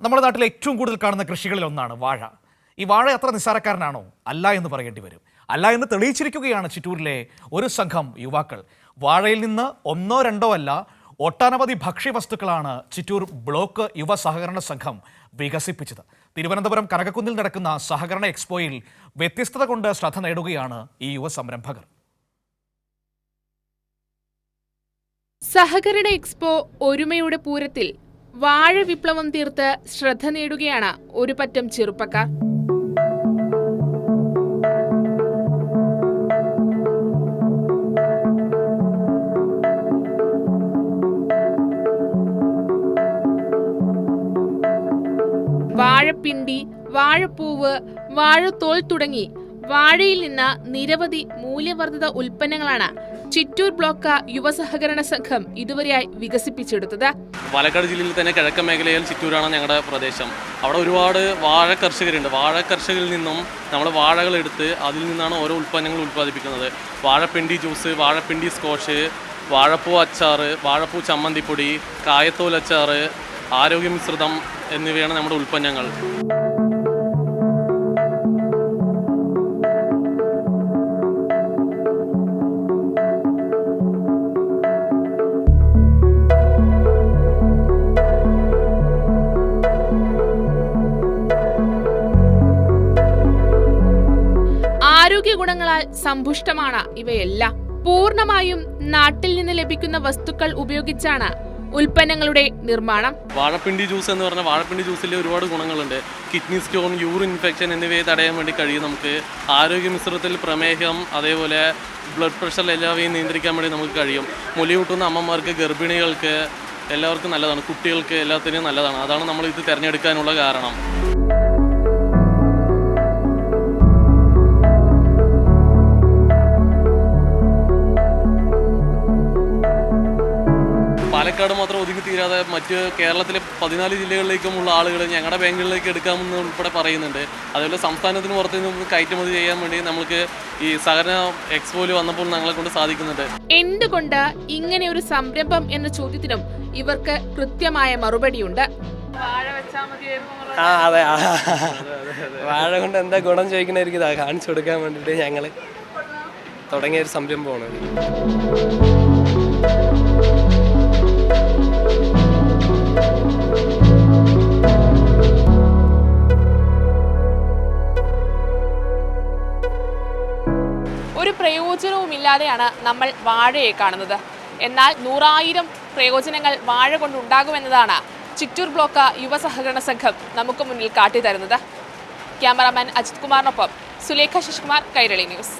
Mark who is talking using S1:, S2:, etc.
S1: നമ്മുടെ നാട്ടിൽ ഏറ്റവും കൂടുതൽ കാണുന്ന കൃഷികളിൽ ഒന്നാണ് വാഴ. ഈ വാഴ അത്ര നിസ്സാരക്കാരനാണോ അല്ല എന്ന് പറയേണ്ടി വരും. അല്ല എന്ന് തെളിയിച്ചിരിക്കുകയാണ് ചിറ്റൂരിലെ ഒരു സംഘം യുവാക്കൾ. വാഴയിൽ നിന്ന് ഒന്നോ രണ്ടോ അല്ല ഒട്ടനവധി ഭക്ഷ്യവസ്തുക്കളാണ് ചിറ്റൂർ ബ്ലോക്ക് യുവ സഹകരണ സംഘം വികസിപ്പിച്ചത്. തിരുവനന്തപുരം കനകക്കുന്നിൽ നടക്കുന്ന സഹകരണ എക്സ്പോയിൽ വ്യത്യസ്തത കൊണ്ട് ശ്രദ്ധ നേടുകയാണ് ഈ യുവ സംരംഭകർ.
S2: സഹകരണ എക്സ്പോ ഒരുമയുടെ പൂരത്തിൽ വാഴ വിപ്ലവം തീർത്ത് ശ്രദ്ധ നേടുകയാണ് ഒരു പറ്റം ചെറുപ്പക്കാർ. വാഴപ്പിണ്ടി വാഴപ്പൂവ് വാഴത്തോൾ തുടങ്ങി വാഴയിൽ നിന്ന് നിരവധി മൂല്യവർദ്ധിത ഉൽപ്പന്നങ്ങളാണ് ചിറ്റൂർ ബ്ലോക്ക് യുവസഹകരണ സംഘം ഇതുവരെയായി വികസിപ്പിച്ചെടുത്തത്.
S3: പാലക്കാട് ജില്ലയിൽ തന്നെ കിഴക്കൻ മേഖലയിൽ ചിറ്റൂരാണ് ഞങ്ങളുടെ പ്രദേശം. അവിടെ ഒരുപാട് വാഴ കർഷകരുണ്ട്. വാഴ കർഷകരിൽ നിന്നും നമ്മൾ വാഴകൾ എടുത്ത് അതിൽ നിന്നാണ് ഓരോ ഉൽപ്പന്നങ്ങൾ ഉൽപ്പാദിപ്പിക്കുന്നത്. വാഴപ്പിണ്ടി ജ്യൂസ് വാഴപ്പിണ്ടി സ്കോഷ് വാഴപ്പൂ അച്ചാർ വാഴപ്പൂ ചമ്മന്തിപ്പൊടി കായത്തോൽ അച്ചാർ ആരോഗ്യമിശ്രിതം എന്നിവയാണ് നമ്മുടെ ഉൽപ്പന്നങ്ങൾ.
S2: ആരോഗ്യ ഗുണങ്ങളാൽ സമ്പുഷ്ടമാണ് ഇവയെല്ലാം. പൂർണമായും നാട്ടിൽ നിന്ന് ലഭിക്കുന്ന വസ്തുക്കൾ ഉപയോഗിച്ചാണ് ഉൽപ്പന്നങ്ങളുടെ നിർമ്മാണം.
S3: വാഴപ്പിണ്ടി ജ്യൂസ് എന്ന് പറഞ്ഞാൽ വാഴപ്പിണ്ടി ജ്യൂസിൽ ഒരുപാട് ഗുണങ്ങളുണ്ട്. കിഡ്നി സ്റ്റോൺ യൂറിൻ ഇൻഫെക്ഷൻ എന്നിവയെ തടയാൻ വേണ്ടി കഴിയും നമുക്ക്. ആരോഗ്യ മിശ്രത്തിൽ പ്രമേഹം അതേപോലെ ബ്ലഡ് പ്രഷർ എല്ലാവരെയും നിയന്ത്രിക്കാൻ വേണ്ടി നമുക്ക് കഴിയും. മുലയൂട്ടുന്ന അമ്മമാർക്ക് ഗർഭിണികൾക്ക് എല്ലാവർക്കും നല്ലതാണ്. കുട്ടികൾക്ക് എല്ലാത്തിനും നല്ലതാണ്. അതാണ് നമ്മൾ ഇത് തിരഞ്ഞെടുക്കാനുള്ള കാരണം. പാലക്കാട് മാത്രം ഒതുങ്ങി തീരാതെ മറ്റ് കേരളത്തിലെ പതിനാല് ജില്ലകളിലേക്കുമുള്ള ആളുകൾ ഞങ്ങളുടെ ബാങ്കുകളിലേക്ക് എടുക്കാമെന്ന് ഉൾപ്പെടെ പറയുന്നുണ്ട്. അതേപോലെ സംസ്ഥാനത്തിന് പുറത്ത് നിന്ന് കയറ്റുമതി ചെയ്യാൻ വേണ്ടി നമുക്ക് ഈ സഹകരണ എക്സ്പോയിൽ വന്നപ്പോൾ ഞങ്ങളെ കൊണ്ട് സാധിക്കുന്നുണ്ട്.
S2: എന്തുകൊണ്ട് ഇങ്ങനെ ഒരു സംരംഭം എന്ന ചോദ്യത്തിനും ഇവർക്ക് കൃത്യമായ മറുപടിയുണ്ട്?
S4: ആ അതെ. വാഴ കൊണ്ട് എന്താ ഗുണം ചോദിക്കണായിരിക്കും ഇതാ കാണിച്ചു കൊടുക്കാൻ വേണ്ടിയിട്ട് ഞങ്ങൾ തുടങ്ങിയ ഒരു സംരംഭമാണ്
S2: ഒരു പ്രയോജനവുമില്ലാതെയാണ് നമ്മൾ വാഴയെ കാണുന്നത്. എന്നാൽ നൂറായിരം പ്രയോജനങ്ങൾ വാഴ കൊണ്ടുണ്ടാകുമെന്നതാണ് ചിറ്റൂർ ബ്ലോക്ക് യുവസഹകരണ സംഘം നമുക്ക് മുന്നിൽ കാട്ടിത്തരുന്നത്. ക്യാമറാമാൻ അജിത് കുമാറിനൊപ്പം സുലേഖ ശശികുമാർ കൈരളി ന്യൂസ്.